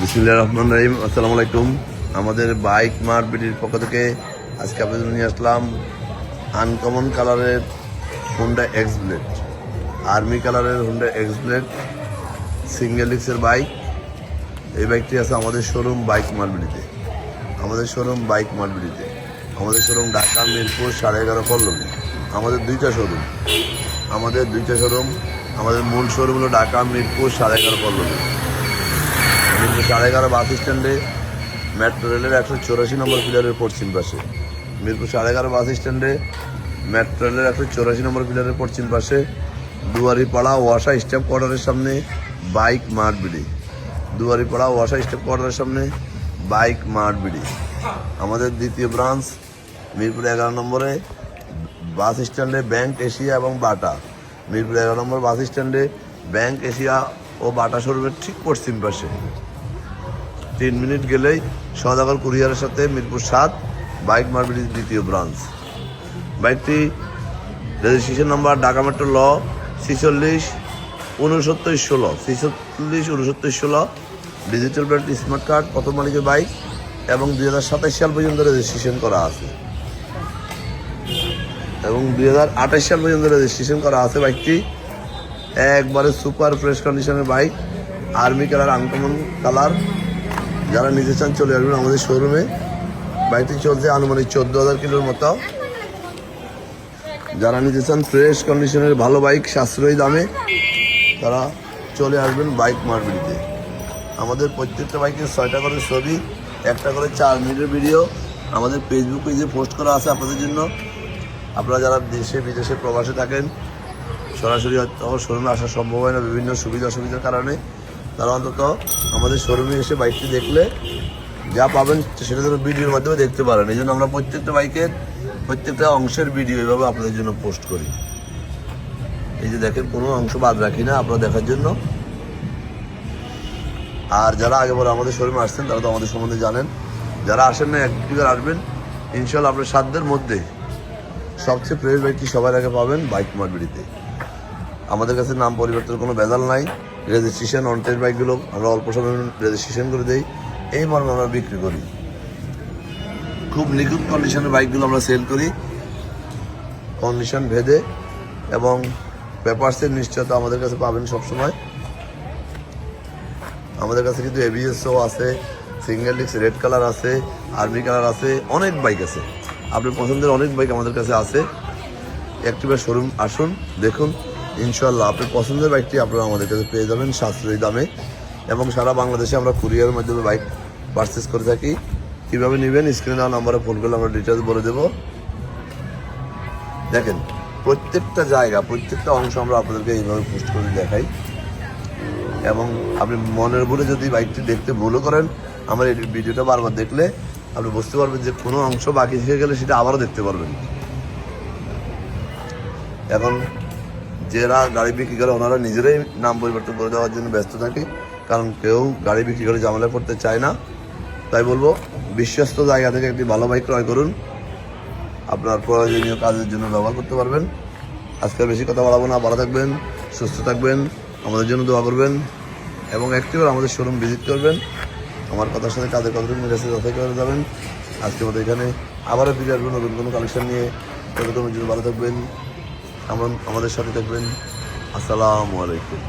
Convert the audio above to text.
বিসমুল্লাহ রহমান রহিম আসসালামু আলাইকুম আমাদের বাইক মার্ট বিডির পক্ষ থেকে আজকে আপনাদের নিয়ে আসলাম আনকমন কালারের হুন্ডা এক্স ব্লেড আর্মি কালারের হুন্ডা এক্স ব্লেড সিঙ্গেল ডিক্সের বাইক এই বাইকটি আছে আমাদের শোরুম বাইক মার্বিডিতে আমাদের শোরুম বাইক মার্বিডিতে আমাদের শোরুম ঢাকা, মিরপুর, সাড়ে এগারো, পল্লবী। আমাদের দুইটা শোরুম আমাদের দুইটা শোরুম আমাদের মূল শোরুম হলো ঢাকা, মিরপুর, সাড়ে এগারো, পল্লবী। মিরপুর সাড়ে এগারো বাস স্ট্যান্ডে মেট্রো রেলের একশো চৌরাশি নম্বর পিলারের পশ্চিম পাশে। মিরপুর সাড়ে এগারো বাস স্ট্যান্ডে মেট্রো রেলের একশো চৌরাশি নম্বর পিলারের পশ্চিম পাশে দুয়ারিপাড়া ওয়াসা স্টেপ কোয়ার্টারের সামনে বাইক মাঠ বিড়ি। দুয়ারিপাড়া ওয়াসা স্টেপ কোয়ার্টারের সামনে বাইক মাঠ বিড়ি। আমাদের দ্বিতীয় ব্রাঞ্চ মিরপুর এগারো নম্বরে বাস স্ট্যান্ডে ব্যাংক এশিয়া এবং বাটা। মিরপুর এগারো নম্বর বাস স্ট্যান্ডে ব্যাংক এশিয়া ও বাটা শোরুমের ঠিক পশ্চিম পাশে। তিন মিনিট গেলেই সদাগর কুরিয়ারের সাথে মিরপুর সাত, বাইক মার্বিটির দ্বিতীয় ব্রাঞ্চ। বাইকটি রেজিস্ট্রেশন নাম্বার ঢাকা মেট্রো ল, ছিচল্লিশ, উনসত্তর ষোলো। ছিচল্লিশ, উনসত্তর ষোলো ডিজিটাল প্লেট স্মার্ট কার্ড প্রথম মালিকের বাইক এবং দুই হাজার সাতাশ সাল পর্যন্ত রেজিস্ট্রেশন করা আছে। এবং দুই হাজার আঠাশ সাল পর্যন্ত রেজিস্ট্রেশন করা আছে বাইকটি। একবারে সুপার ফ্রেশ কন্ডিশনের bike army colour uncommon colour যারা নিতে চান চলে আসবেন আমাদের শোরুমে বাইকটি চলছে আনুমানিক চোদ্দ হাজার কিলোর মতো। যারা নিতে চান ফ্রেশ কন্ডিশনের ভালো বাইক সাশ্রয়ী দামে, তারা চলে আসবেন বাইক মার্কেটিতে আমাদের প্রত্যেকটা বাইকের ছয়টা করে ছবি, একটা করে চার মিনিটের ভিডিও আমাদের ফেসবুক পেজে পোস্ট করা আছে আপনাদের জন্য। আপনারা যারা দেশে, বিদেশে, প্রবাসে থাকেন সরাসরি হয়তো শোরুমে আসা সম্ভব হয় না, বিভিন্ন সুবিধা অসুবিধার কারণে। তারা অন্তত আমাদের শোরুমে এসে বাইকটি দেখলে যা পাবেন সেটা যেন ভিডিওর মাধ্যমে দেখতে পারেন। এই জন্য আমরা প্রত্যেকটা বাইকের, প্রত্যেকটা অংশের ভিডিও এভাবে আপনাদের জন্য পোস্ট করি। এই যে দেখেন, কোনো অংশ বাদ রাখি না আপনারা দেখার জন্য। আর যারা আগে বলে আমাদের শোরুমে আসছেন, তারা তো আমাদের সম্বন্ধে জানেন। যারা আসেন না একবার আসবেন। ইনশাল্লাহ আপনার সাধ্যের মধ্যে সবচেয়ে ফ্রেশ বাইকটি সবার আগে পাবেন বাইক মার্বিডিতে আমাদের কাছে নাম পরিবর্তনের কোনো ভেজাল নাই। রেজিস্ট্রেশন অনটের বাইকগুলো আমরা অল্প সময় রেজিস্ট্রেশন করে দিই। এই মর্মে আমরা বিক্রি করি। খুব নিখুঁত কন্ডিশনের বাইকগুলো আমরা সেল করি। কন্ডিশন ভেদে এবং পেপারসের নিশ্চয়তা আমাদের কাছে পাবেন সবসময়। আমাদের কাছে কিন্তু এবিএসও আছে সিঙ্গেল ডিস্ক রেড কালার আছে আর্মি কালার আছে, অনেক বাইক আছে। আপনার পছন্দের অনেক বাইক আমাদের কাছে আছে। একটিবার শোরুম আসুন, দেখুন। ইনশাল্লাহ আপনার পছন্দের বাইকটি আপনারা আমাদের কাছে পেয়ে যাবেন সাশ্রয়ী দামে। এবং সারা বাংলাদেশে আমরা কুরিয়ারের মাধ্যমে বাইক পারচেস করে থাকি। কীভাবে নেবেন? স্ক্রিনে দেওয়া নাম্বারে ফোন করলে আমরা ডিটেলস বলে দেবো। দেখেন, প্রত্যেকটা জায়গা, প্রত্যেকটা অংশ আমরা আপনাদেরকে এইভাবে পোস্ট করে দেখাই। এবং আপনি মনের ভুলে যদি বাইকটি দেখতে ভুলও করেন, আমার এই ভিডিওটা বারবার দেখলে আপনি বুঝতে পারবেন যে কোনো অংশ বাকি থেকে গেলে সেটা আবারও দেখতে পারবেন। এখন যারা গাড়ি বিক্রি করে ওনারা নিজেরাই নাম পরিবর্তন করে দেওয়ার জন্য ব্যস্ত থাকে। কারণ কেউ গাড়ি বিক্রি করে ঝামেলা পড়তে চায় না। তাই বলব, বিশ্বস্ত জায়গা থেকে একটি ভালো বাইক ক্রয় করুন। আপনার প্রয়োজনীয় কাজের জন্য ব্যবহার করতে পারবেন। আজকে বেশি কথা বাড়াবো না। ভালো থাকবেন, সুস্থ থাকবেন, আমাদের জন্য দোয়া করবেন এবং একটিবার আমাদের শোরুম ভিজিট করবেন। আমার কথার সাথে কাজের কতটুকু মিলেছে যাচাই করে যাবেন। আজকে মতো এখানে আবারও ফিরে আসবেন নতুন কোনো কালেকশন নিয়ে। ততক্ষণের জন্য ভালো থাকবেন। আমরা আমাদের সাথে থাকবেন। আসসালামু আলাইকুম।